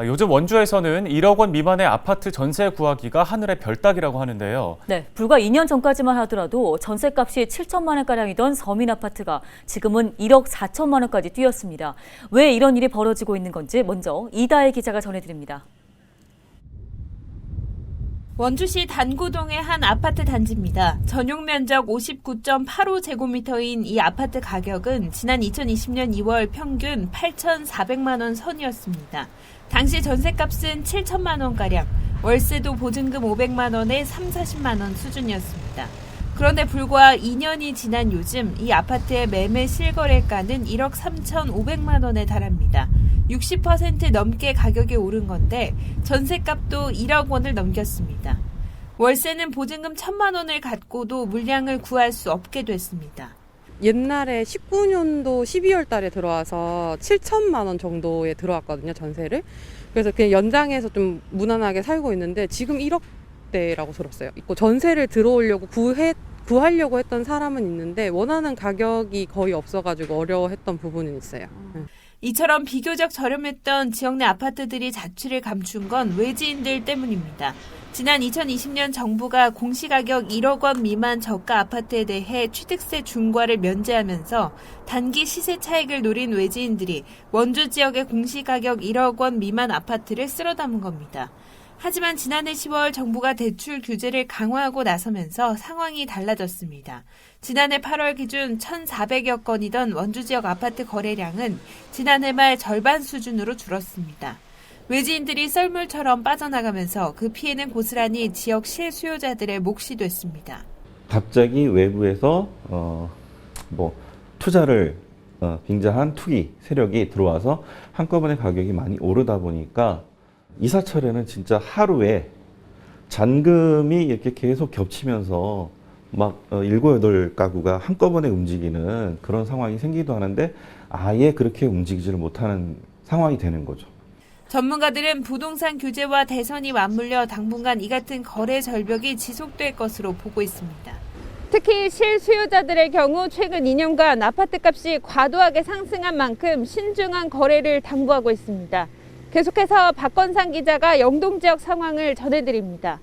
아, 요즘 원주에서는 1억 원 미만의 아파트 전세 구하기가 하늘의 별따기라고 하는데요. 네, 불과 2년 전까지만 하더라도 전세값이 7천만 원가량이던 서민 아파트가 지금은 1억 4천만 원까지 뛰었습니다. 왜 이런 일이 벌어지고 있는 건지 먼저 이다혜 기자가 전해드립니다. 원주시 단구동의 한 아파트 단지입니다. 전용 면적 59.85제곱미터인 이 아파트 가격은 지난 2020년 2월 평균 8,400만 원 선이었습니다. 당시 전세값은 7천만 원가량, 월세도 보증금 500만 원에 3, 40만 원 수준이었습니다. 그런데 불과 2년이 지난 요즘 이 아파트의 매매 실거래가는 1억 3,500만 원에 달합니다. 60% 넘게 가격이 오른 건데 전세값도 1억 원을 넘겼습니다. 월세는 보증금 1천만 원을 갖고도 물량을 구할 수 없게 됐습니다. 옛날에 19년도 12월 달에 들어와서 7천만 원 정도에 들어왔거든요, 전세를. 그래서 그냥 연장해서 좀 무난하게 살고 있는데 지금 1억대라고 들었어요. 있고 전세를 들어오려고 구해 구하려고 했던 사람은 있는데 원하는 가격이 거의 없어가지고 어려워했던 부분은 있어요. 네. 이처럼 비교적 저렴했던 지역 내 아파트들이 자취를 감춘 건 외지인들 때문입니다. 지난 2020년 정부가 공시가격 1억 원 미만 저가 아파트에 대해 취득세 중과를 면제하면서 단기 시세 차익을 노린 외지인들이 원주 지역의 공시가격 1억 원 미만 아파트를 쓸어 담은 겁니다. 하지만 지난해 10월 정부가 대출 규제를 강화하고 나서면서 상황이 달라졌습니다. 지난해 8월 기준 1,400여 건이던 원주 지역 아파트 거래량은 지난해 말 절반 수준으로 줄었습니다. 외지인들이 썰물처럼 빠져나가면서 그 피해는 고스란히 지역 실수요자들의 몫이 됐습니다. 갑자기 외부에서 어, 뭐 투자를 어, 빙자한 투기 세력이 들어와서 한꺼번에 가격이 많이 오르다 보니까 이사철에는 진짜 하루에 잔금이 이렇게 계속 겹치면서 막 어, 일곱 여덟 가구가 한꺼번에 움직이는 그런 상황이 생기기도 하는데 아예 그렇게 움직이지를 못하는 상황이 되는 거죠. 전문가들은 부동산 규제와 대선이 맞물려 당분간 이 같은 거래 절벽이 지속될 것으로 보고 있습니다. 특히 실수요자들의 경우 최근 2년간 아파트 값이 과도하게 상승한 만큼 신중한 거래를 당부하고 있습니다. 계속해서 박건상 기자가 영동 지역 상황을 전해드립니다.